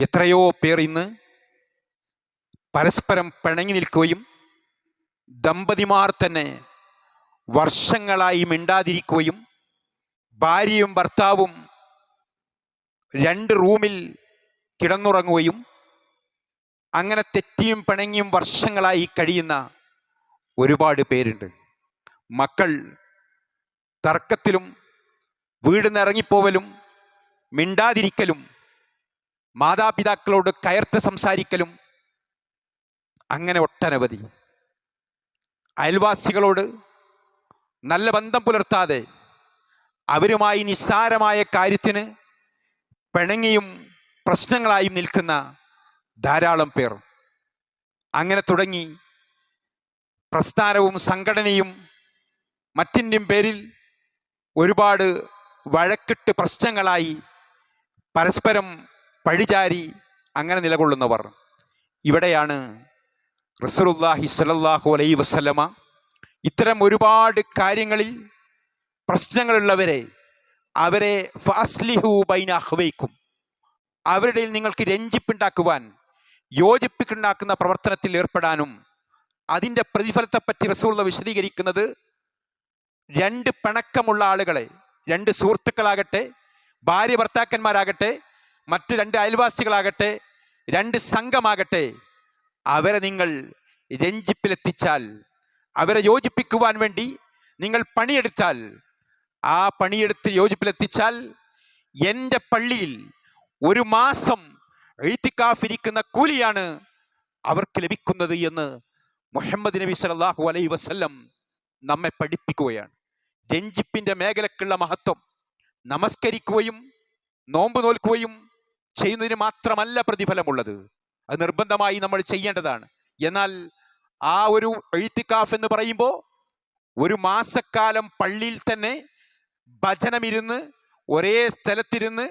എത്രയോ പേർ ഇന്ന് പരസ്പരം പിണങ്ങി നിൽക്കുകയും ദമ്പതിമാർ തന്നെ വർഷങ്ങളായി മിണ്ടാതിരിക്കുകയും ഭാര്യയും ഭർത്താവും രണ്ട് റൂമിൽ കിടന്നുറങ്ങുകയും അങ്ങനെ തെറ്റിയും പിണങ്ങിയും വർഷങ്ങളായി കഴിയുന്ന ഒരുപാട് പേരുണ്ട്. മക്കൾ തർക്കത്തിലും വീട് നിറങ്ങിപ്പോവലും മിണ്ടാതിരിക്കലും മാതാപിതാക്കളോട് കയർത്ത് സംസാരിക്കലും അങ്ങനെ ഒട്ടനവധി. അയൽവാസികളോട് നല്ല ബന്ധം പുലർത്താതെ അവരുമായി നിസ്സാരമായ കാര്യത്തിന് പിണങ്ങിയും പ്രശ്നങ്ങളായും നിൽക്കുന്ന ധാരാളം പേർ. അങ്ങനെ തുടങ്ങി. പ്രസ്ഥാനവും സംഘടനയും മറ്റിന്റെയും പേരിൽ ഒരുപാട് വഴക്കിട്ട് പ്രശ്നങ്ങളായി പരസ്പരം പഴിചാരി അങ്ങനെ നിലകൊള്ളുന്നവർ. ഇവിടെയാണ് റസൂലുള്ളാഹി സലല്ലാഹു അലൈ വസല്ലമ ഇത്തരം ഒരുപാട് കാര്യങ്ങളിൽ പ്രശ്നങ്ങളുള്ളവരെ അവരെ ഫാസ്ലിഹു ബൈന അവരുടെ നിങ്ങൾക്ക് രഞ്ജിപ്പുണ്ടാക്കുവാൻ യോജിപ്പിക്കുണ്ടാക്കുന്ന പ്രവർത്തനത്തിൽ ഏർപ്പെടാനും അതിന്റെ പ്രതിഫലത്തെപ്പറ്റി റസൂള്ള വിശദീകരിക്കുന്നത് രണ്ട് പിണക്കമുള്ള ആളുകളെ രണ്ട് സുഹൃത്തുക്കളാകട്ടെ ഭാര്യ ഭർത്താക്കന്മാരാകട്ടെ മറ്റ് രണ്ട് അയൽവാസികളാകട്ടെ രണ്ട് സംഘമാകട്ടെ അവരെ നിങ്ങൾ രഞ്ജിപ്പിലെത്തിച്ചാൽ അവരെ യോജിപ്പിക്കുവാൻ വേണ്ടി നിങ്ങൾ പണിയെടുത്താൽ ആ പണിയെടുത്ത് യോജിപ്പിലെത്തിച്ചാൽ എന്റെ പള്ളിയിൽ ഒരു മാസം എഴുത്തിക്കാഫിരിക്കുന്ന കൂലിയാണ് അവർക്ക് ലഭിക്കുന്നത് എന്ന് മുഹമ്മദ് നബി സലാഹു അലൈ വസല്ലം നമ്മെ പഠിപ്പിക്കുകയാണ്. രഞ്ജിപ്പിന്റെ മേഖലക്കുള്ള മഹത്വം നമസ്കരിക്കുകയും നോമ്പ് നോൽക്കുകയും ചെയ്യുന്നതിന് മാത്രമല്ല പ്രതിഫലമുള്ളത്. അത് നിർബന്ധമായി നമ്മൾ ചെയ്യേണ്ടതാണ്. എന്നാൽ ആ ഒരു എഴുത്തിക്കാഫ് എന്ന് പറയുമ്പോൾ ഒരു മാസക്കാലം പള്ളിയിൽ തന്നെ ഭജനമിരുന്ന് ഒരേ സ്ഥലത്തിരുന്ന്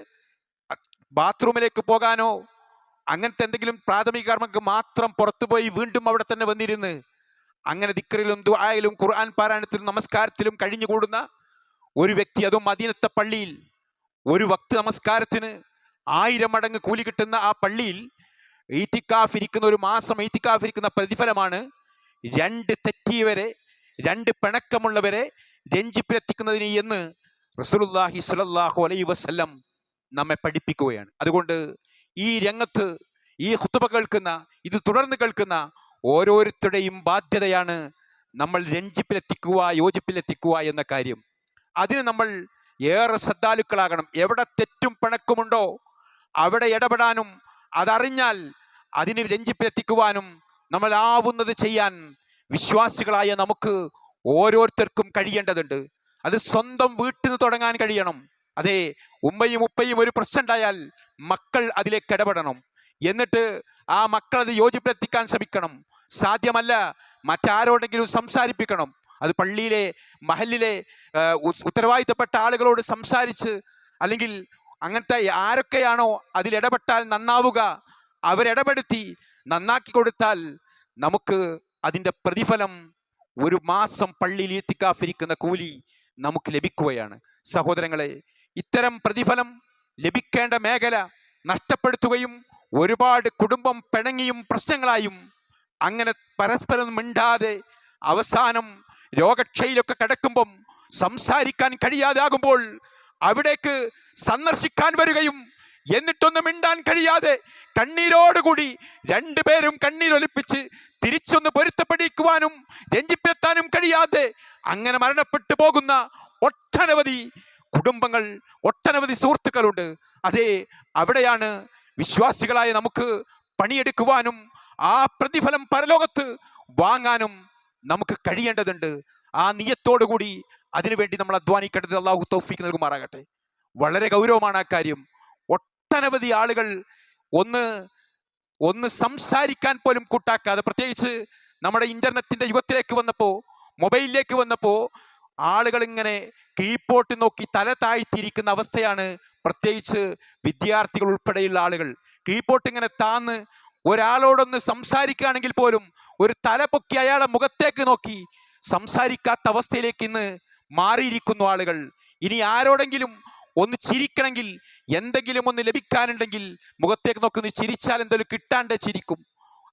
ബാത്റൂമിലേക്ക് പോകാനോ അങ്ങനത്തെ എന്തെങ്കിലും പ്രാഥമിക കർമ്മങ്ങൾക്ക് മാത്രം പുറത്തുപോയി വീണ്ടും അവിടെ തന്നെ വന്നിരുന്ന് അങ്ങനെ ദിക്കറിലും ദുആയിലും ഖുർആൻ പാരായണത്തിലും നമസ്കാരത്തിലും കഴിഞ്ഞുകൂടുന്ന ഒരു വ്യക്തി അതും മദീനത്തെ പള്ളിയിൽ ഒരു വക്ത് നമസ്കാരത്തിന് ആയിരം മടങ്ങ് കൂലി കിട്ടുന്ന ആ പള്ളിയിൽ ഈത്തിക്കാഫിരിക്കുന്ന ഒരു മാസം ഈത്തിക്കാഫിരിക്കുന്ന പ്രതിഫലമാണ് രണ്ട് തെറ്റിയവരെ രണ്ട് പിണക്കമുള്ളവരെ രഞ്ജിപ്പിലെത്തിക്കുന്നതിന് എന്ന് റസൂലുള്ളാഹി സ്വല്ലല്ലാഹു അലൈ വസല്ലം നമ്മെ പഠിപ്പിക്കുകയാണ്. അതുകൊണ്ട് ഈ രംഗത്ത് ഈ ഹുത്തുബ കേൾക്കുന്ന ഇത് തുടർന്ന് കേൾക്കുന്ന ഓരോരുത്തരുടെയും ബാധ്യതയാണ് നമ്മൾ രഞ്ജിപ്പിലെത്തിക്കുക യോജിപ്പിലെത്തിക്കുക എന്ന കാര്യം. അതിന് നമ്മൾ ഏറെ ശ്രദ്ധാലുക്കളാകണം. എവിടെ തെറ്റും പിണക്കുമുണ്ടോ അവിടെ ഇടപെടാനും അതറിഞ്ഞാൽ അതിന് രഞ്ജിപ്പിലെത്തിക്കുവാനും നമ്മൾ ആവുന്നത് ചെയ്യാൻ വിശ്വാസികളായ നമുക്ക് ഓരോരുത്തർക്കും കഴിയേണ്ടതുണ്ട്. അത് സ്വന്തം വീട്ടിൽ നിന്ന് തുടങ്ങാൻ കഴിയണം. അതെ ഉമ്മയും ഉപ്പയും ഒരു പ്രശ്നമുണ്ടായാൽ മക്കൾ അതിലേക്ക് ഇടപെടണം. എന്നിട്ട് ആ മക്കൾ അത് യോജിപ്പിലെത്തിക്കാൻ ശ്രമിക്കണം. സാധ്യമല്ല മറ്റാരോടെങ്കിലും സംസാരിപ്പിക്കണം. അത് പള്ളിയിലെ മഹലിലെ ഉത്തരവാദിത്തപ്പെട്ട ആളുകളോട് സംസാരിച്ച് അല്ലെങ്കിൽ അങ്ങനത്തെ ആരൊക്കെയാണോ അതിലിടപെട്ടാൽ നന്നാവുക അവരിടപെടുത്തി നന്നാക്കി കൊടുത്താൽ നമുക്ക് അതിന്റെ പ്രതിഫലം ഒരു മാസം പള്ളിയിൽ എത്തിക്കാഫിരിക്കുന്ന കൂലി നമുക്ക് ലഭിക്കുകയാണ്. സഹോദരങ്ങളെ ഇത്തരം പ്രതിഫലം ലഭിക്കേണ്ട മേഖല നഷ്ടപ്പെടുത്തുകയും ഒരുപാട് കുടുംബം പിണങ്ങിയും പ്രശ്നങ്ങളായും അങ്ങനെ പരസ്പരം മിണ്ടാതെ അവസാനം രോഗക്ഷയിലൊക്കെ കിടക്കുമ്പം സംസാരിക്കാൻ കഴിയാതാകുമ്പോൾ അവിടേക്ക് സന്ദർശിക്കാൻ വരികയും എന്നിട്ടൊന്നും മിണ്ടാൻ കഴിയാതെ കണ്ണീരോടുകൂടി രണ്ടുപേരും കണ്ണീരൊലിപ്പിച്ച് തിരിച്ചൊന്ന് പൊരുത്തപ്പെടിക്കുവാനും രഞ്ജിപ്പെത്താനും കഴിയാതെ അങ്ങനെ മരണപ്പെട്ടു പോകുന്ന ഒട്ടനവധി കുടുംബങ്ങൾ ഒട്ടനവധി സുഹൃത്തുക്കളുണ്ട്. അതെ അവിടെയാണ് വിശ്വാസികളായ നമുക്ക് പണിയെടുക്കുവാനും ആ പ്രതിഫലം പരലോകത്ത് വാങ്ങാനും നമുക്ക് കഴിയേണ്ടതുണ്ട്. ആ നിയത്തോടു കൂടി അതിനുവേണ്ടി നമ്മൾ അധ്വാനിക്കേണ്ടത് അള്ളാഹു തൗഫീക്ക് നൽകുമാറാകട്ടെ. വളരെ ഗൗരവമാണ് ആ കാര്യം. ഒട്ടനവധി ആളുകൾ ഒന്ന് ഒന്ന് സംസാരിക്കാൻ പോലും കൂട്ടാക്കാതെ പ്രത്യേകിച്ച് നമ്മുടെ ഇന്റർനെറ്റിന്റെ യുഗത്തിലേക്ക് വന്നപ്പോൾ മൊബൈലിലേക്ക് വന്നപ്പോൾ ആളുകൾ ഇങ്ങനെ കീഴ്പോട്ട് നോക്കി തല താഴ്ത്തിയിരിക്കുന്ന അവസ്ഥയാണ് പ്രത്യേകിച്ച് വിദ്യാർത്ഥികൾ ഉൾപ്പെടെയുള്ള ആളുകൾ. കീഴ്പോട്ട് ഇങ്ങനെ താന്ന് ഒരാളോടൊന്ന് സംസാരിക്കുകയാണെങ്കിൽ പോലും ഒരു തല പൊക്കി അയാളെ മുഖത്തേക്ക് നോക്കി സംസാരിക്കാത്ത അവസ്ഥയിലേക്ക് ഇന്ന് മാറിയിരിക്കുന്നു ആളുകൾ. ഇനി ആരോടെങ്കിലും ഒന്ന് ചിരിക്കണമെങ്കിൽ എന്തെങ്കിലും ഒന്ന് ലഭിക്കാനുണ്ടെങ്കിൽ മുഖത്തേക്ക് നോക്കി ഒന്ന് ചിരിച്ചാൽ എന്തെങ്കിലും കിട്ടാണ്ട് ചിരിക്കും.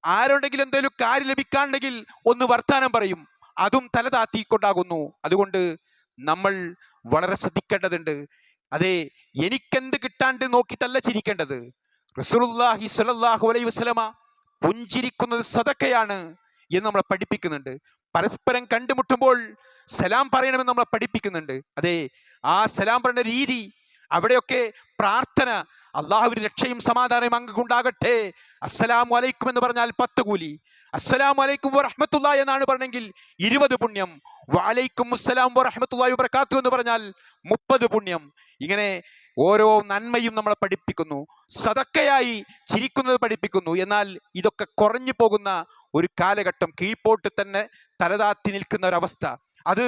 ആരോടെങ്കിലും എന്തെങ്കിലും കാര്യം ലഭിക്കാണ്ടെങ്കിൽ ഒന്ന് വർത്താനം പറയും. അതും തല താത്തിക്കൊണ്ടാകുന്നു. അതുകൊണ്ട് നമ്മൾ വളരെ ശ്രദ്ധിക്കേണ്ടതുണ്ട്. അതെ എനിക്കെന്ത് കിട്ടാണ്ട് നോക്കിയിട്ടല്ല ചിരിക്കേണ്ടത്? റസൂലുള്ളാഹി സ്വല്ലല്ലാഹു അലൈഹി വസല്ലമ പുഞ്ചിരിക്കുന്നത് സതക്കയാണ് എന്ന് നമ്മളെ പഠിപ്പിക്കുന്നുണ്ട്. പരസ്പരം കണ്ടുമുട്ടുമ്പോൾ സലാം പറയണമെന്ന് നമ്മളെ പഠിപ്പിക്കുന്നുണ്ട്. അതെ ആ സലാം പറയുന്ന രീതി അവിടെയൊക്കെ പ്രാർത്ഥന അള്ളാഹുവിന് രക്ഷയും സമാധാനവും അങ്ങുണ്ടാകട്ടെ അസ്സലാം വലൈക്കും എന്ന് പറഞ്ഞാൽ പത്ത് കൂലി. അസ്സലാം വലൈക്കും വറഹമത്തുള്ള എന്നാണ് പറഞ്ഞെങ്കിൽ ഇരുപത് പുണ്യം. വലൈക്കും അസ്സലാം വറഹമത്തുള്ള വബറകാത്തു എന്ന് പറഞ്ഞാൽ മുപ്പത് പുണ്യം. ഇങ്ങനെ ഓരോ നന്മയും നമ്മളെ പഠിപ്പിക്കുന്നു. സതക്കയായി ചിരിക്കുന്നത് പഠിപ്പിക്കുന്നു. എന്നാൽ ഇതൊക്കെ കുറഞ്ഞു പോകുന്ന ഒരു കാലഘട്ടം കീഴ്പോട്ട് തന്നെ തലതാത്തി നിൽക്കുന്ന ഒരവസ്ഥ അത്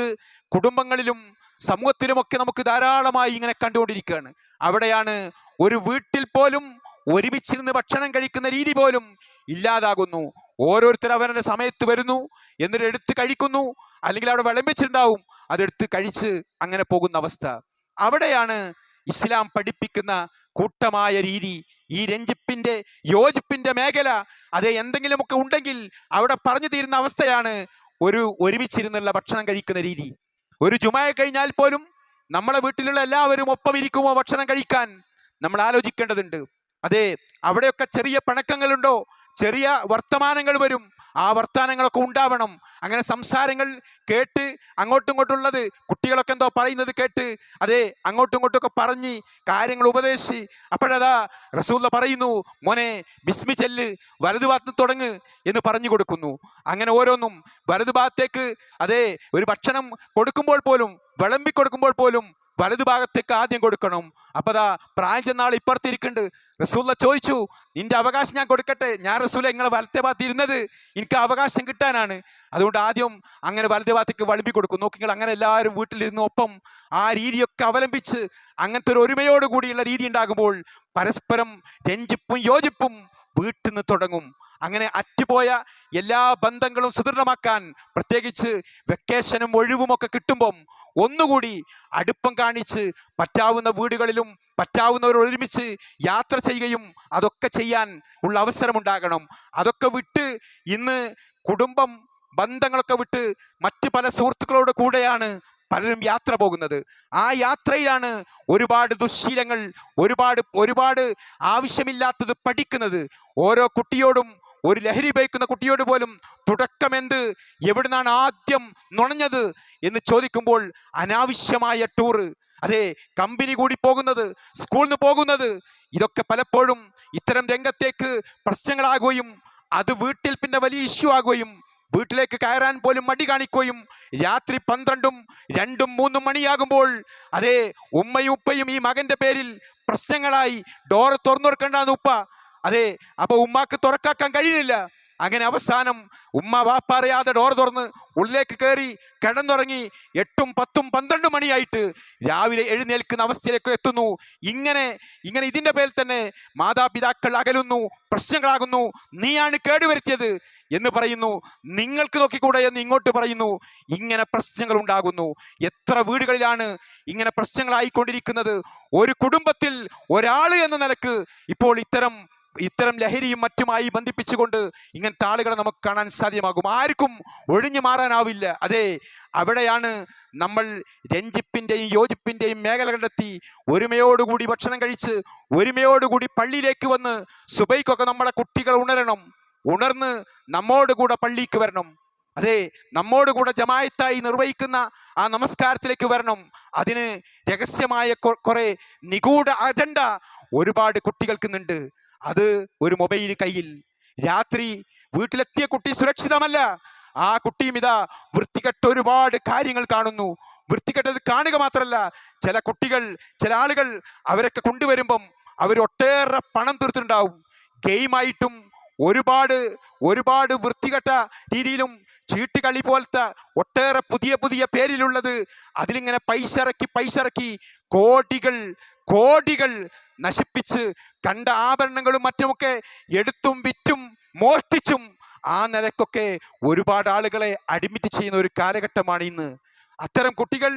കുടുംബങ്ങളിലും സമൂഹത്തിലുമൊക്കെ നമുക്ക് ധാരാളമായി ഇങ്ങനെ കണ്ടുകൊണ്ടിരിക്കുകയാണ്. അവിടെയാണ് ഒരു വീട്ടിൽ പോലും ഒരുമിച്ചിരുന്ന് ഭക്ഷണം കഴിക്കുന്ന രീതി പോലും ഇല്ലാതാകുന്നു. ഓരോരുത്തർ അവരുടെ സമയത്ത് വരുന്നു എന്നിട്ട് എടുത്ത് കഴിക്കുന്നു അല്ലെങ്കിൽ അവിടെ വിളമ്പിച്ചിട്ടുണ്ടാവും അതെടുത്ത് കഴിച്ച് അങ്ങനെ പോകുന്ന അവസ്ഥ. അവിടെയാണ് ഇസ്ലാം പഠിപ്പിക്കുന്ന കൂട്ടമായ രീതി ഈ രഞ്ജിപ്പിന്റെ യോജിപ്പിന്റെ മേഖല അത് എന്തെങ്കിലുമൊക്കെ ഉണ്ടെങ്കിൽ അവിടെ പറഞ്ഞു തീരുന്ന അവസ്ഥയാണ് ഒരു ഒരുമിച്ചിരുന്നുള്ള ഭക്ഷണം കഴിക്കുന്ന രീതി. ഒരു ജുമായ കഴിഞ്ഞാൽ പോലും നമ്മളെ വീട്ടിലുള്ള എല്ലാവരും ഒപ്പം ഇരിക്കുമോ ഭക്ഷണം കഴിക്കാൻ നമ്മൾ ആലോചിക്കേണ്ടതുണ്ട്. അതെ അവിടെയൊക്കെ ചെറിയ പിണക്കങ്ങളുണ്ടോ? ചെറിയ വർത്തമാനങ്ങൾ വരും. ആ വർത്തമാനങ്ങളൊക്കെ ഉണ്ടാവണം. അങ്ങനെ സംസാരങ്ങൾ കേട്ട് അങ്ങോട്ടും ഇങ്ങോട്ടുള്ളത് കുട്ടികളൊക്കെ എന്തോ പറയുന്നത് കേട്ട് അതെ അങ്ങോട്ടും ഇങ്ങോട്ടും ഒക്കെ പറഞ്ഞ് കാര്യങ്ങൾ ഉപദേശിച്ച് അപ്പോഴതാ റസൂല്ല പറയുന്നു മോനെ ബിസ്മി ചെല്ല് വലതു ഭാഗത്ത് തുടങ്ങ് എന്ന് പറഞ്ഞു കൊടുക്കുന്നു. അങ്ങനെ ഓരോന്നും വലതു ഭാഗത്തേക്ക് അതെ ഒരു ഭക്ഷണം കൊടുക്കുമ്പോൾ പോലും വിളമ്പി കൊടുക്കുമ്പോൾ പോലും വലതുഭാഗത്തേക്ക് ആദ്യം കൊടുക്കണം. അപ്പൊ ദാ പ്രായം ചെന്നാൾ ഇപ്പുറത്തിരിക്കുന്നുണ്ട് റസൂല ചോദിച്ചു നിന്റെ അവകാശം ഞാൻ കൊടുക്കട്ടെ? ഞാൻ റസൂല നിങ്ങളെ വലത്തെ ഭാഗത്ത് ഇരുന്നത്? എനിക്ക് അവകാശം കിട്ടാനാണ്. അതുകൊണ്ട് ആദ്യം അങ്ങനെ വലത്തെ ഭാഗത്തേക്ക് വളമ്പി കൊടുക്കും. നോക്കിങ്ങൾ അങ്ങനെ എല്ലാവരും വീട്ടിലിരുന്ന് ഒപ്പം ആ രീതിയൊക്കെ അവലംബിച്ച് അങ്ങനത്തെ ഒരു ഒരുമയോട് കൂടിയുള്ള രീതി ഉണ്ടാകുമ്പോൾ പരസ്പരം രഞ്ജിപ്പും യോജിപ്പും വീട്ടിൽ നിന്ന് തുടങ്ങും. അങ്ങനെ അറ്റുപോയ എല്ലാ ബന്ധങ്ങളും സുദൃഢമാക്കാൻ പ്രത്യേകിച്ച് വെക്കേഷനും ഒഴിവുമൊക്കെ കിട്ടുമ്പം ഒന്നുകൂടി അടുപ്പം കാണിച്ച് പറ്റാവുന്ന വീടുകളിലും പറ്റാവുന്നവർ ഒരുമിച്ച് യാത്ര ചെയ്യുകയും അതൊക്കെ ചെയ്യാൻ ഉള്ള അവസരമുണ്ടാകണം. അതൊക്കെ വിട്ട് ഇന്ന് കുടുംബം ബന്ധങ്ങളൊക്കെ വിട്ട് മറ്റ് പല സുഹൃത്തുക്കളോട് കൂടെയാണ് പലരും യാത്ര പോകുന്നത്. ആ യാത്രയിലാണ് ഒരുപാട് ദുശ്ശീലങ്ങൾ ഒരുപാട് ഒരുപാട് ആവശ്യമില്ലാത്തത് പഠിക്കുന്നത്. ഓരോ കുട്ടിയോടും ഒരു ലഹരി ഉപയോഗിക്കുന്ന കുട്ടിയോട് പോലും തുടക്കം എന്ത് എവിടുന്നാണ് ആദ്യം നുണഞ്ഞത് എന്ന് ചോദിക്കുമ്പോൾ അനാവശ്യമായ ടൂറ്. അതെ കമ്പനി കൂടി പോകുന്നത് സ്കൂളിൽ നിന്ന് പോകുന്നത് ഇതൊക്കെ പലപ്പോഴും ഇത്തരം രംഗത്തേക്ക് പ്രശ്നങ്ങളാകുകയും അത് വീട്ടിൽ പിന്നെ വലിയ ഇഷ്യൂ ആകുകയും വീട്ടിലേക്ക് കയറാൻ പോലും മടി കാണിക്കുകയും രാത്രി പന്ത്രണ്ടും രണ്ടും മൂന്നും മണിയാകുമ്പോൾ അതേ ഉമ്മയും ഉപ്പയും ഈ മകന്റെ പേരിൽ പ്രശ്നങ്ങളായി ഡോറ് തുറന്നു കൊടുക്കേണ്ടെന്ന് ഉപ്പ. അതെ അപ്പൊ ഉമ്മാക്ക് തുറക്കാക്കാൻ കഴിയുന്നില്ല. അങ്ങനെ അവസാനം ഉമ്മ വാപ്പ അറിയാതെ ഡോർ തുറന്ന് ഉള്ളിലേക്ക് കയറി കിടന്നുറങ്ങി എട്ടും പത്തും പന്ത്രണ്ടും മണിയായിട്ട് രാവിലെ എഴുന്നേൽക്കുന്ന അവസ്ഥയിലേക്ക് എത്തുന്നു. ഇങ്ങനെ ഇങ്ങനെ ഇതിന്റെ പേരിൽ തന്നെ മാതാപിതാക്കൾ അകലുന്നു പ്രശ്നങ്ങളാകുന്നു. നീയാണ് കേടുവരുത്തിയത് എന്ന് പറയുന്നു. നിങ്ങൾക്ക് നോക്കിക്കൂടെ എന്ന് ഇങ്ങോട്ട് പറയുന്നു. ഇങ്ങനെ പ്രശ്നങ്ങൾ ഉണ്ടാകുന്നു. എത്ര വീടുകളിലാണ് ഇങ്ങനെ പ്രശ്നങ്ങളായിക്കൊണ്ടിരിക്കുന്നത്? ഒരു കുടുംബത്തിൽ ഒരാൾ എന്ന നിലയ്ക്ക് ഇപ്പോൾ ഇത്തരം ഇത്തരം ലഹരിയും മറ്റുമായി ബന്ധിപ്പിച്ചുകൊണ്ട് ഇങ്ങനത്തെ ആളുകളെ നമുക്ക് കാണാൻ സാധ്യമാകും. ആർക്കും ഒഴിഞ്ഞു മാറാനാവില്ല. അതെ അവിടെയാണ് നമ്മൾ രഞ്ജിപ്പിന്റെയും യോജിപ്പിന്റെയും മേഖല കണ്ടെത്തി ഒരുമയോടുകൂടി ഭക്ഷണം കഴിച്ച് ഒരുമയോടുകൂടി പള്ളിയിലേക്ക് വന്ന് സുബൈക്കൊക്കെ നമ്മളെ കുട്ടികൾ ഉണരണം. ഉണർന്ന് നമ്മോട് കൂടെ പള്ളിക്ക് വരണം. അതെ നമ്മോട് കൂടെ ജമായത്തായി നിർവഹിക്കുന്ന ആ നമസ്കാരത്തിലേക്ക് വരണം. അതിന് രഹസ്യമായ കുറേ കുറെ നിഗൂഢ അജണ്ട ഒരുപാട് കുട്ടികൾക്കുന്നുണ്ട് അത് ഒരു മൊബൈൽ കയ്യിൽ. രാത്രി വീട്ടിലെത്തിയ കുട്ടി സുരക്ഷിതമല്ല. ആ കുട്ടിയും ഇതാ വൃത്തികെട്ട ഒരുപാട് കാര്യങ്ങൾ കാണുന്നു. വൃത്തികെട്ടത് കാണുക മാത്രമല്ല ചില കുട്ടികൾ ചില ആളുകൾ അവരൊക്കെ കൊണ്ടുവരുമ്പം അവർ ഒട്ടേറെ പണം തീർത്തിട്ടുണ്ടാവും. ഗെയിമായിട്ടും ഒരുപാട് ഒരുപാട് വൃത്തികെട്ട രീതിയിലും ചീട്ടുകളി പോലത്തെ ഒട്ടേറെ പുതിയ പുതിയ പേരിലുള്ളത്. അതിലിങ്ങനെ പൈസ ഇറക്കി പൈസ ഇറക്കി കോടികൾ കോടികൾ നശിപ്പിച്ച് കണ്ട ആഭരണങ്ങളും മറ്റുമൊക്കെ എടുത്തും വിറ്റും മോഷ്ടിച്ചും ആ നിലക്കൊക്കെ ഒരുപാട് ആളുകളെ അഡ്മിറ്റ് ചെയ്യുന്ന ഒരു കാലഘട്ടമാണ് ഇന്ന്. അത്തരം കുട്ടികൾ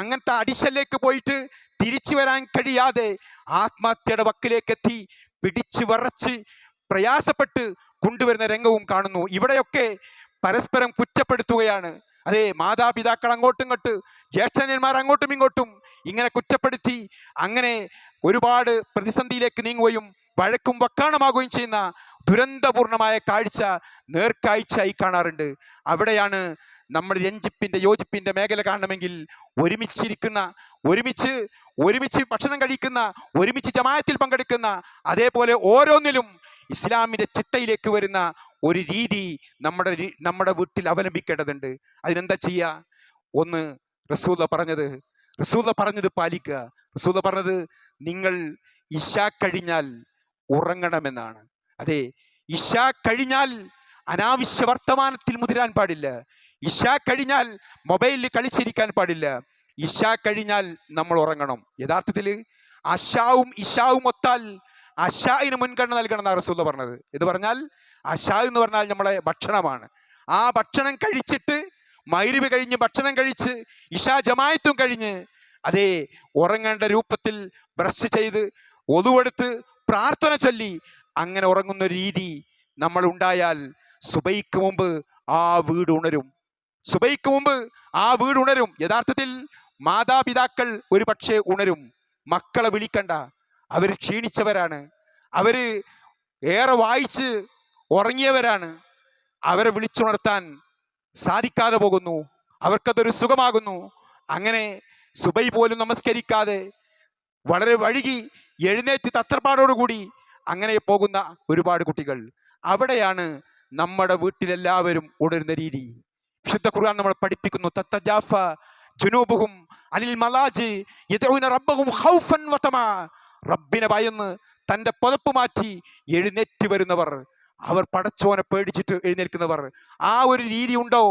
അങ്ങനത്തെ അഡിഷനിലേക്ക് പോയിട്ട് തിരിച്ചു വരാൻ കഴിയാതെ ആത്മഹത്യയുടെ വക്കിലേക്ക് എത്തി പിടിച്ചു വറച്ച് പ്രയാസപ്പെട്ട് കൊണ്ടുവരുന്ന രംഗവും കാണുന്നു. ഇവിടെയൊക്കെ പരസ്പരം കുറ്റപ്പെടുത്തുകയാണ്. അതെ മാതാപിതാക്കൾ അങ്ങോട്ടും ഇങ്ങോട്ട് ജ്യേഷ്ഠന്മാർ അങ്ങോട്ടും ഇങ്ങോട്ടും ഇങ്ങനെ കുറ്റപ്പെടുത്തി അങ്ങനെ ഒരുപാട് പ്രതിസന്ധിയിലേക്ക് നീങ്ങുകയും വഴക്കും വക്കാണമാകുകയും ചെയ്യുന്ന ദുരന്തപൂർണമായ കാഴ്ച നേർക്കാഴ്ചയായി കാണാറുണ്ട്. അവിടെയാണ് നമ്മൾ രഞ്ജിപ്പിന്റെ യോജിപ്പിന്റെ മേഖല കാണണമെങ്കിൽ ഒരുമിച്ചിരിക്കുന്ന ഒരുമിച്ച് ഒരുമിച്ച് ഭക്ഷണം കഴിക്കുന്ന ഒരുമിച്ച് ജമായത്തിൽ പങ്കെടുക്കുന്ന അതേപോലെ ഓരോന്നിലും ഇസ്ലാമിന്റെ ചിട്ടയിലേക്ക് വരുന്ന ഒരു രീതി നമ്മുടെ നമ്മുടെ വീട്ടിൽ അവലംബിക്കേണ്ടതുണ്ട്. അതിനെന്താ ചെയ്യുക? ഒന്ന് റസൂല പറഞ്ഞത് റസൂല പറഞ്ഞത് പാലിക്കുക. റസൂല പറഞ്ഞത് നിങ്ങൾ ഇഷ കഴിഞ്ഞാൽ ഉറങ്ങണമെന്നാണ്. അതെ ഇഷ കഴിഞ്ഞാൽ അനാവശ്യ വർത്തമാനത്തിൽ മുതിരാൻ പാടില്ല. ഇഷ കഴിഞ്ഞാൽ മൊബൈലിൽ കളിച്ചിരിക്കാൻ പാടില്ല. ഇഷ കഴിഞ്ഞാൽ നമ്മൾ ഉറങ്ങണം. യഥാർത്ഥത്തിൽ അഷാവും ഇഷാവും ഒത്താൽ അഷായിന് മുൻഗണന നൽകണം എന്നാണ് റസൂല പറഞ്ഞത്. ഇത് പറഞ്ഞാൽ അഷാ എന്ന് പറഞ്ഞാൽ നമ്മളെ ഭക്ഷണമാണ്. ആ ഭക്ഷണം കഴിച്ചിട്ട് മൈരുവ് കഴിഞ്ഞ് ഭക്ഷണം കഴിച്ച് ഇഷാ ജമായത്തും കഴിഞ്ഞ് അതേ ഉറങ്ങേണ്ട രൂപത്തിൽ ബ്രഷ് ചെയ്ത് ഒതുവെടുത്ത് പ്രാർത്ഥന ചൊല്ലി. അങ്ങനെ ഉറങ്ങുന്ന രീതി നമ്മൾ ഉണ്ടായാൽ സുബൈക്ക് മുമ്പ് ആ വീട് ഉണരും. സുബൈക്ക് മുമ്പ് ആ വീട് ഉണരും. യഥാർത്ഥത്തിൽ മാതാപിതാക്കൾ ഒരു പക്ഷേ ഉണരും. മക്കളെ വിളിക്കണ്ട. അവർ ക്ഷീണിച്ചവരാണ്. അവർ ഏറെ വായിച്ച് ഉറങ്ങിയവരാണ്. അവരെ വിളിച്ചുണർത്താൻ സാധിക്കാതെ പോകുന്നു. അവർക്കതൊരു സുഖമാകുന്നു. അങ്ങനെ സുബൈ പോലും നമസ്കരിക്കാതെ വളരെ വഴുകി എഴുന്നേറ്റ് തത്രപ്പാടോടുകൂടി അങ്ങനെ പോകുന്ന ഒരുപാട് കുട്ടികൾ. അവിടെയാണ് നമ്മുടെ വീട്ടിലെല്ലാവരും ഉണരുന്ന രീതി. വിശുദ്ധ ഖുർആൻ നമ്മൾ പഠിപ്പിക്കുന്നു. തത്തജാഫ ജുനൂബുഹും അനിൽ മലാജ് റബ്ബഹും റബ്ബിനെ ഭയന്ന് തന്റെ പുതപ്പ് മാറ്റി എഴുന്നേറ്റ് വരുന്നവർ അവർ പടച്ചോനെ പേടിച്ചിട്ട് എഴുന്നേൽക്കുന്നവർ ആ ഒരു രീതി ഉണ്ടോ?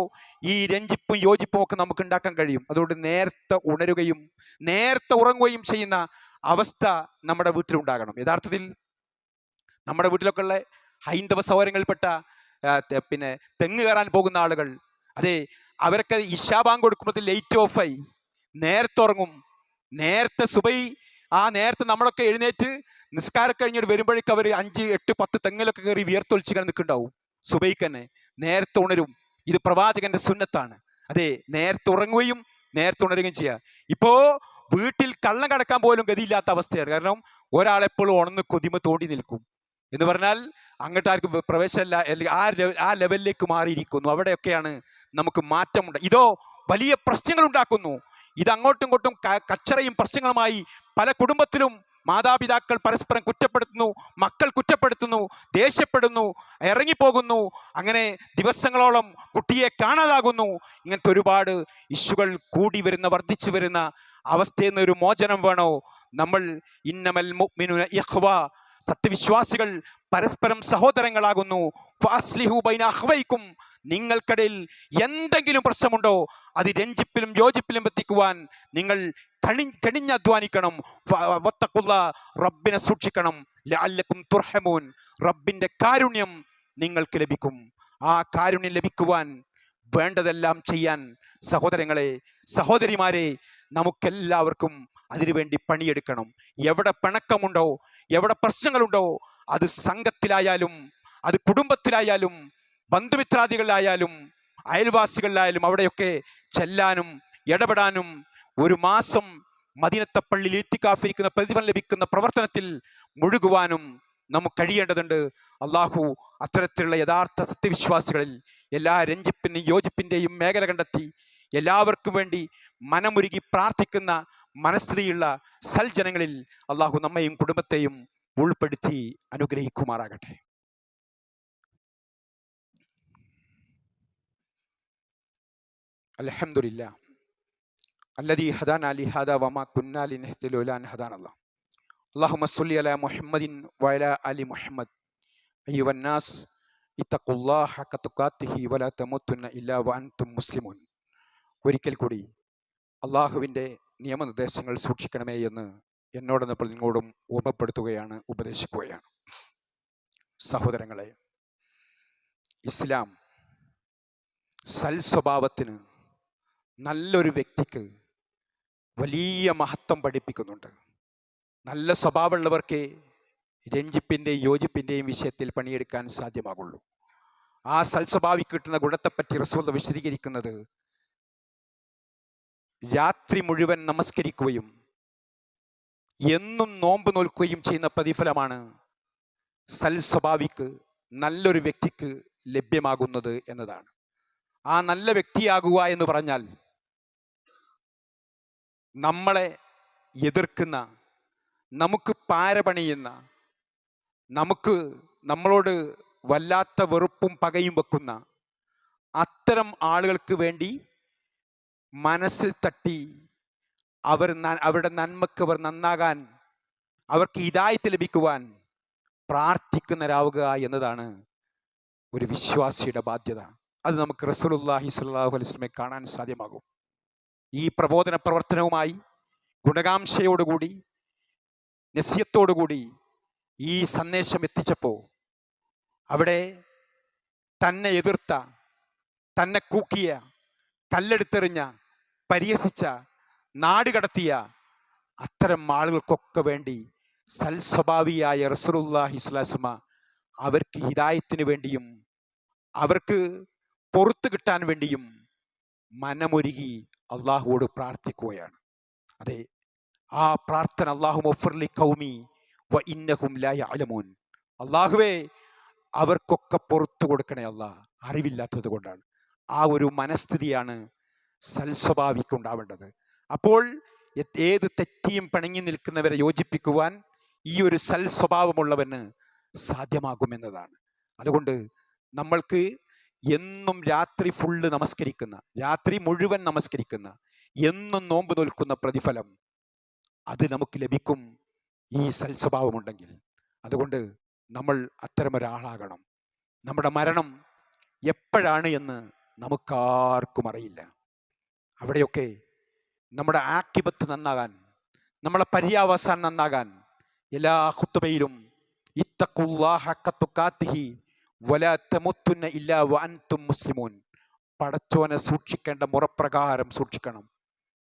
ഈ രഞ്ജിപ്പും യോജിപ്പും ഒക്കെ നമുക്ക് ഉണ്ടാക്കാൻ കഴിയും. അതുകൊണ്ട് നേരത്തെ ഉണരുകയും നേരത്തെ ഉറങ്ങുകയും ചെയ്യുന്ന അവസ്ഥ നമ്മുടെ വീട്ടിലുണ്ടാകണം. യഥാർത്ഥത്തിൽ നമ്മുടെ വീട്ടിലൊക്കെ ഉള്ള ഹൈന്ദവ സൗകര്യങ്ങളിൽപ്പെട്ട പിന്നെ തെങ്ങ് കയറാൻ പോകുന്ന ആളുകൾ അതെ അവരൊക്കെ ഇഷാബാങ്ക് കൊടുക്കുമ്പോൾ ലേറ്റ് ഓഫായി നേരത്തെ ഉറങ്ങും. നേരത്തെ സുബൈ ആ നേരത്തെ നമ്മളൊക്കെ എഴുന്നേറ്റ് നിസ്കാരം കഴിഞ്ഞിട്ട് വരുമ്പോഴേക്ക് അവർ അഞ്ച് എട്ട് പത്ത് തെങ്ങിലൊക്കെ കയറി വിയർത്തൊളിച്ച് കിടന്ന് നിൽക്കുന്നുണ്ടാവും. സുബൈക്ക് തന്നെ. നേരത്തെ ഉണരും. ഇത് പ്രവാചകന്റെ സുന്നത്താണ്. അതെ നേരത്തെ ഉറങ്ങുകയും നേരത്തെ ഉണരുകയും ചെയ്യുക ഇപ്പോ വീട്ടിൽ കള്ളം കടക്കാൻ പോലും ഗതിയില്ലാത്ത അവസ്ഥയാണ്. കാരണം ഒരാളെപ്പോഴും ഉണന്ന് കൊതിമ തോണ്ടി നിൽക്കും. എന്ന് പറഞ്ഞാൽ അങ്ങോട്ട് ആർക്കും പ്രവേശമല്ല അല്ലെങ്കിൽ ആ ആ ലെവലിലേക്ക് മാറിയിരിക്കുന്നു. അവിടെയൊക്കെയാണ് നമുക്ക് മാറ്റമുണ്ട്. ഇതോ വലിയ പ്രശ്നങ്ങൾ ഉണ്ടാക്കുന്നു. ഇത് അങ്ങോട്ടും ഇങ്ങോട്ടും കച്ചറയും പ്രശ്നങ്ങളുമായി പല കുടുംബത്തിലും മാതാപിതാക്കൾ പരസ്പരം കുറ്റപ്പെടുത്തുന്നു മക്കൾ കുറ്റപ്പെടുത്തുന്നു ദേഷ്യപ്പെടുന്നു ഇറങ്ങിപ്പോകുന്നു അങ്ങനെ ദിവസങ്ങളോളം കുട്ടിയെ കാണാതാകുന്നു. ഇങ്ങനത്തെ ഒരുപാട് ഇഷ്യൂകൾ കൂടി വരുന്ന വർദ്ധിച്ചു വരുന്ന അവസ്ഥയിൽ നിന്ന് ഒരു മോചനം വേണോ? നമ്മൾ ഇന്നമൽ ഇഖ്വ സത്യവിശ്വാസികൾ പരസ്പരം സഹോദരങ്ങളാകുന്നു. ഫാസ്ലിഹു ബൈന നിങ്ങൾക്കിടയിൽ എന്തെങ്കിലും പ്രശ്നമുണ്ടോ? അത് രഞ്ജിപ്പിലും യോജിപ്പിലും എത്തിക്കുവാൻ നിങ്ങൾ കണി കണിഞ്ഞധ്വാനിക്കണം. വത്തക്കുള്ള റബ്ബിനെ സൂക്ഷിക്കണം. ലാല്ലക്കും തുർഹമൂൻ. റബ്ബിന്റെ കാരുണ്യം നിങ്ങൾക്ക് ലഭിക്കും. ആ കാരുണ്യം ലഭിക്കുവാൻ വേണ്ടതെല്ലാം ചെയ്യാൻ സഹോദരങ്ങളെ സഹോദരിമാരെ നമുക്കെല്ലാവർക്കും അതിനുവേണ്ടി പണിയെടുക്കണം. എവിടെ പിണക്കമുണ്ടോ എവിടെ പ്രശ്നങ്ങളുണ്ടോ അത് സംഘത്തിലായാലും അത് കുടുംബത്തിലായാലും ബന്ധുമിത്രാദികളിലായാലും അയൽവാസികളിലായാലും അവിടെയൊക്കെ ചെല്ലാനും ഇടപെടാനും ഒരു മാസം മദീനത്തപ്പള്ളിയിൽ എത്തിക്കാഫിരിക്കുന്ന പ്രതിഫലം ലഭിക്കുന്ന പ്രവർത്തനത്തിൽ മുഴുകുവാനും നമുക്ക് കഴിയേണ്ടതുണ്ട്. അള്ളാഹു അത്തരത്തിലുള്ള യഥാർത്ഥ സത്യവിശ്വാസികളിൽ എല്ലാ രഞ്ജിപ്പിന്റെയും യോജിപ്പിന്റെയും മേഖല കണ്ടെത്തി എല്ലാവർക്കും വേണ്ടി മനമുരുകി പ്രാർത്ഥിക്കുന്ന മനസ്ഥിതിയുള്ള സൽജനങ്ങളിൽ അള്ളാഹു നമ്മയും കുടുംബത്തെയും ഉൾപ്പെടുത്തി അനുഗ്രഹിക്കുമാറാകട്ടെ. അലഹമില്ല അല്ലതി ഹദാൻ അലി ഹദ വമ കുന്നാലിൻ ഹെത്തലുലാൻ ഹദാൻ അല്ല അള്ളാഹു മസ്ലി അല മുഹമ്മദിൻ വയല അലി മുഹമ്മദ്. അയ്യുവന്നാസ് ഇത്തഖുല്ലാഹ കത്തുക്കാത്തിഹി വല തമുത്തുന്ന ഇല്ല വൻതും മുസ്ലിമുൻ. ഒരിക്കൽ കൂടി അള്ളാഹുവിന്റെ നിയമനിർദ്ദേശങ്ങൾ സൂക്ഷിക്കണമേ എന്ന് എന്നോടൊപ്പം നിങ്ങളോടും ഉപപ്പെടുത്തുകയാണ് ഉപദേശിക്കുകയാണ്. സഹോദരങ്ങളെ ഇസ്ലാം സൽസ്വഭാവത്തിന് നല്ലൊരു വ്യക്തിക്ക് വലിയ മഹത്വം പഠിപ്പിക്കുന്നുണ്ട്. നല്ല സ്വഭാവമുള്ളവർക്ക് രഞ്ജിപ്പിന്റെയും യോജിപ്പിന്റെയും വിഷയത്തിൽ പണിയെടുക്കാൻ സാധ്യമാകുള്ളൂ. ആ സൽസ്വഭാവി കിട്ടുന്ന ഗുണത്തെപ്പറ്റി റസൂൽ വിശദീകരിക്കുന്നത് രാത്രി മുഴുവൻ നമസ്കരിക്കുകയും എന്നും നോമ്പ് നോൽക്കുകയും ചെയ്യുന്ന പ്രതിഫലമാണ് സൽസ്വഭാവിക്ക് നല്ലൊരു വ്യക്തിക്ക് ലഭ്യമാകുന്നത് എന്നതാണ്. ആ നല്ല വ്യക്തിയാകുക എന്ന് പറഞ്ഞാൽ നമ്മളെ എതിർക്കുന്ന നമുക്ക് പാരപണിയുന്ന നമുക്ക് നമ്മളോട് വല്ലാത്ത വെറുപ്പും പകയും വെക്കുന്ന അത്തരം ആളുകൾക്ക് വേണ്ടി മനസ്സിൽ തട്ടി അവർ അവരുടെ നന്മക്ക് അവർ നന്നാകാൻ അവർക്ക് ഇതായിട്ട് ലഭിക്കുവാൻ പ്രാർത്ഥിക്കുന്നവരാവുക എന്നതാണ് ഒരു വിശ്വാസിയുടെ ബാധ്യത. അത് നമുക്ക് റസൂലുള്ളാഹി സ്വല്ലല്ലാഹു അലൈഹി വസല്ലമയെ കാണാൻ സാധ്യമാകും. ഈ പ്രബോധന പ്രവർത്തനവുമായി ഗുണകാംക്ഷയോടുകൂടി നസ്യത്തോടുകൂടി ഈ സന്ദേശം എത്തിച്ചപ്പോൾ അവിടെ തന്നെ എതിർത്ത തന്നെ കൂക്കിയ കല്ലെടുത്തെറിഞ്ഞ പരിഹസിച്ച നാടുകടത്തിയ അത്തരം ആളുകൾക്കൊക്കെ വേണ്ടി സൽസ്വഭാവിയായ റസൂലുള്ളാഹി സ്വലാസ്മ അവർക്ക് ഹിതായത്തിന് വേണ്ടിയും അവർക്ക് പുറത്തു കിട്ടാൻ വേണ്ടിയും മനമൊരുകി അള്ളാഹുവോട് പ്രാർത്ഥിക്കുകയാണ്. അതെ ആ പ്രാർത്ഥന അള്ളാഹു മൊഫർലി കൗമി വ ഇന്നഹും ലാ യഅലമൂൻ. അള്ളാഹുവേ അവർക്കൊക്കെ പുറത്തു കൊടുക്കണേ അല്ല അറിവില്ലാത്തത് കൊണ്ടാണ്. ആ ഒരു മനസ്ഥിതിയാണ് സൽസ്വഭാവിക്കുണ്ടാവേണ്ടത് അപ്പോൾ ഏത് തെറ്റിയും പിണങ്ങി നിൽക്കുന്നവരെ യോജിപ്പിക്കുവാൻ ഈ ഒരു സൽസ്വഭാവമുള്ളവന് സാധ്യമാകുമെന്നതാണ്. അതുകൊണ്ട് നമ്മൾക്ക് എന്നും രാത്രി ഫുള്ള് നമസ്കരിക്കുന്ന രാത്രി മുഴുവൻ നമസ്കരിക്കുന്ന എന്നും നോമ്പ് നോൽക്കുന്ന പ്രതിഫലം അത് നമുക്ക് ലഭിക്കും ഈ സൽസ്വഭാവമുണ്ടെങ്കിൽ. അതുകൊണ്ട് നമ്മൾ അത്തരമൊരാളാകണം. നമ്മുടെ മരണം എപ്പോഴാണ് എന്ന് നമുക്കാർക്കും അറിയില്ല. അവിടെയൊക്കെ നമ്മുടെ ആക്കിപത്ത് നന്നാകാൻ നമ്മളെ പര്യാവസാനം നന്നാകാൻ എല്ലാ ഖുത്തുബയിലും ഇത്തഖുല്ലാഹ ഹഖ ഇല്ല വഅൻതും മുസ്ലിമൂൻ. പടച്ചോനെ സൂക്ഷിക്കേണ്ട മുറപ്രകാരം സൂക്ഷിക്കണം.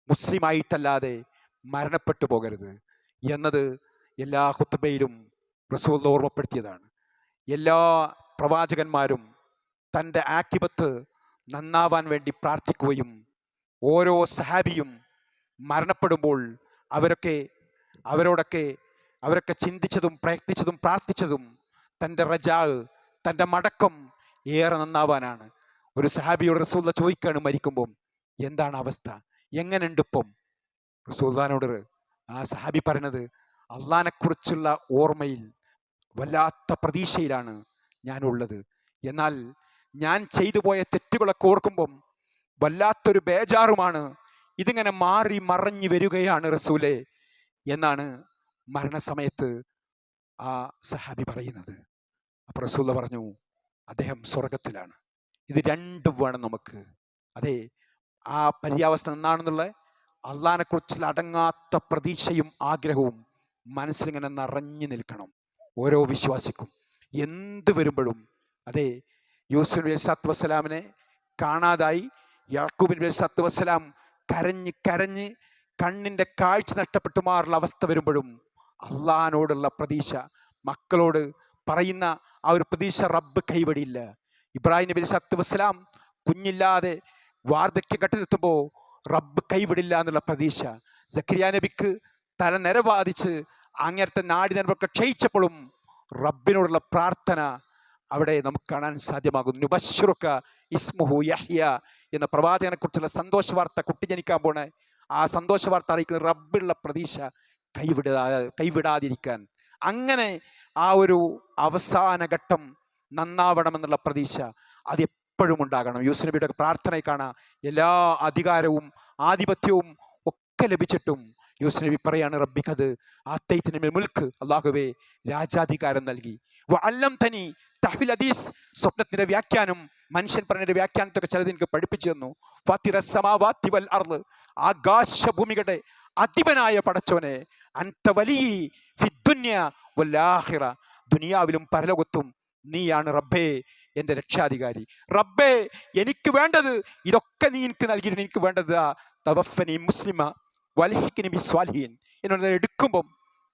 മുസ്ലിമായിട്ടല്ലാതെ മരണപ്പെട്ടു പോകരുത് എന്നത് എല്ലാ ഹുത്തുബയിലും റസൂൽ ഓർമ്മപ്പെടുത്തിയതാണ്. എല്ലാ പ്രവാചകന്മാരും തന്റെ ആക്കിപത്ത് നന്നാവാൻ വേണ്ടി പ്രാർത്ഥിക്കുകയും ഓരോ സഹാബിയും മരണപ്പെടുമ്പോൾ അവരൊക്കെ അവരോടൊക്കെ അവരൊക്കെ ചിന്തിച്ചതും പ്രയത്നിച്ചതും പ്രാർത്ഥിച്ചതും തന്റെ റജാ തന്റെ മടക്കം ഏറെ നന്നാവാനാണ്. ഒരു സഹാബിയോട് റസൂല്ല ചോദിക്കാണ് മരിക്കുമ്പം എന്താണ് അവസ്ഥ? എങ്ങനെയുണ്ട് റസൂല്ലാനോട് ആ സഹാബി പറയണത് അള്ളഹാനെക്കുറിച്ചുള്ള ഓർമ്മയിൽ വല്ലാത്ത പ്രതീക്ഷയിലാണ് ഞാനുള്ളത്. എന്നാൽ ഞാൻ ചെയ്തു പോയ തെറ്റുകളൊക്കെ ഓർക്കുമ്പം വല്ലാത്തൊരു ബേജാറുമാണ്. ഇതിങ്ങനെ മാറി മറഞ്ഞു വരികയാണ് റസൂലെ എന്നാണ് മരണസമയത്ത് ആ സഹാബി പറയുന്നത്. അപ്പൊ റസൂല പറഞ്ഞു അദ്ദേഹം സ്വർഗത്തിലാണ് ഇത് രണ്ടും വേണം നമുക്ക്. അതെ ആ പര്യാവസ്ഥ എന്താണെന്നുള്ള അള്ളഹാനെ കുറിച്ചുള്ള അടങ്ങാത്ത പ്രതീക്ഷയും ആഗ്രഹവും മനസ്സിലിങ്ങനെ നിറഞ്ഞു നിൽക്കണം. ഓരോ വിശ്വാസിക്കും എന്ത് വരുമ്പോഴും. അതെ യൂസുഫ് നബി സത്ത് വസ്സലാമിനെ കാണാതായി യാക്കൂബിൻ നബി സത്ത് വസ്സലാം കരഞ്ഞ് കരഞ്ഞ് കണ്ണിന്റെ കാഴ്ച നഷ്ടപ്പെട്ടു മാറുള്ള അവസ്ഥ വരുമ്പോഴും അള്ളഹാനോടുള്ള പ്രതീക്ഷ മക്കളോട് പറയുന്ന ആ ഒരു പ്രതീക്ഷ റബ്ബ് കൈവടിയില്ല ഇബ്രാഹിം നബി സത്തു വസ്സലാം കുഞ്ഞില്ലാതെ വാർദ്ധക്യ ഘട്ടത്തിലെത്തുമ്പോൾ റബ്ബ് കൈവിടില്ല എന്നുള്ള പ്രതീക്ഷ. സക്രിയ നബിക്ക് തല നിരബാധിച്ച് അങ്ങനത്തെ നാടി നിരവൊക്കെ ക്ഷയിച്ചപ്പോഴും റബ്ബിനോടുള്ള പ്രാർത്ഥന അവിടെ നമുക്ക് കാണാൻ സാധ്യമാകുന്നു. നുബശ്റുക്ക ഇസ്മുഹു യഹ്യ എന്ന പ്രവാചകനെ കുറിച്ചുള്ള സന്തോഷ വാർത്ത കുട്ടി ജനിക്കാൻ പോണേ ആ സന്തോഷ വാർത്ത അറിയിക്കുന്ന റബ്ബിലുള്ള പ്രതീക്ഷ കൈവിടാ കൈവിടാതിരിക്കാൻ അങ്ങനെ ആ ഒരു അവസാന ഘട്ടം നന്നാവണമെന്നുള്ള പ്രതീക്ഷ അത് എപ്പോഴും ഉണ്ടാകണം. യൂസുനബിയുടെ പ്രാർത്ഥനയിൽ കാണാം എല്ലാ അധികാരവും ആധിപത്യവും ഒക്കെ ലഭിച്ചിട്ടും യൂസുനബി നബി പറയാണ് റബ്ബിക്കത് ആ തൈത്തിന് മേൽ മുൽക്ക് അള്ളാഹുവേ രാജാധികാരം നൽകി. അല്ലം തനി തഹ്വിൽ അദീസ് സ്വപ്നത്തിന്റെ വ്യാഖ്യാനം മനുഷ്യൻ പറഞ്ഞതിന്റെ വ്യാഖ്യാനത്തൊക്കെ ചിലത് എനിക്ക് പഠിപ്പിച്ചു തന്നു. ഫാത്തിറ സമാവാത്തിവൽ അർൾ ആകാശഭൂമികളുടെ അധിപനായ പടച്ചോനെ അന്ത വലിയ ഫിദ്ദുന്യ വല്ലാഹിറ ദുനിയാവിലും പരലോകത്തും നീയാണ് റബ്ബേ എന്റെ രക്ഷാധികാരി. റബ്ബേ എനിക്ക് വേണ്ടത് ഇതൊക്കെ നീ എനിക്ക് നൽകിയിട്ട് എനിക്ക് വേണ്ടത് തവഫനി മുസ്ലിമ വലഹിക്കിനി ബി സ്വാലിഹീൻ. എന്നോട് എടുക്കുമ്പം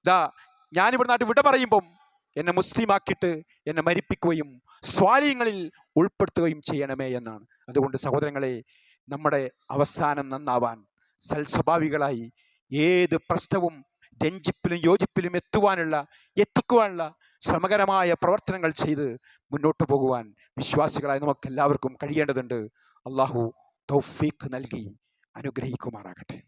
ദാ ഞാനിവിടെ നാട്ടിൽ വിട പറയുമ്പം എന്നെ മുസ്ലിമാക്കിയിട്ട് എന്നെ മരിപ്പിക്കുകയും സ്വാലിഹ്യങ്ങളിൽ ഉൾപ്പെടുത്തുകയും ചെയ്യണമേ എന്നാണ്. അതുകൊണ്ട് സഹോദരങ്ങളെ നമ്മുടെ അവസാനം നന്നാവാൻ സൽസ്വഭാവികളായി ഏത് പ്രശ്നവും രഞ്ജിപ്പിലും യോജിപ്പിലും എത്തുവാനുള്ള എത്തിക്കുവാനുള്ള ശ്രമകരമായ പ്രവർത്തനങ്ങൾ ചെയ്ത് മുന്നോട്ട് പോകുവാൻ വിശ്വാസികളായ നമുക്ക് എല്ലാവർക്കും കഴിയേണ്ടതുണ്ട്. അള്ളാഹു തൗഫീഖ് നൽകി അനുഗ്രഹിക്കുമാറാകട്ടെ.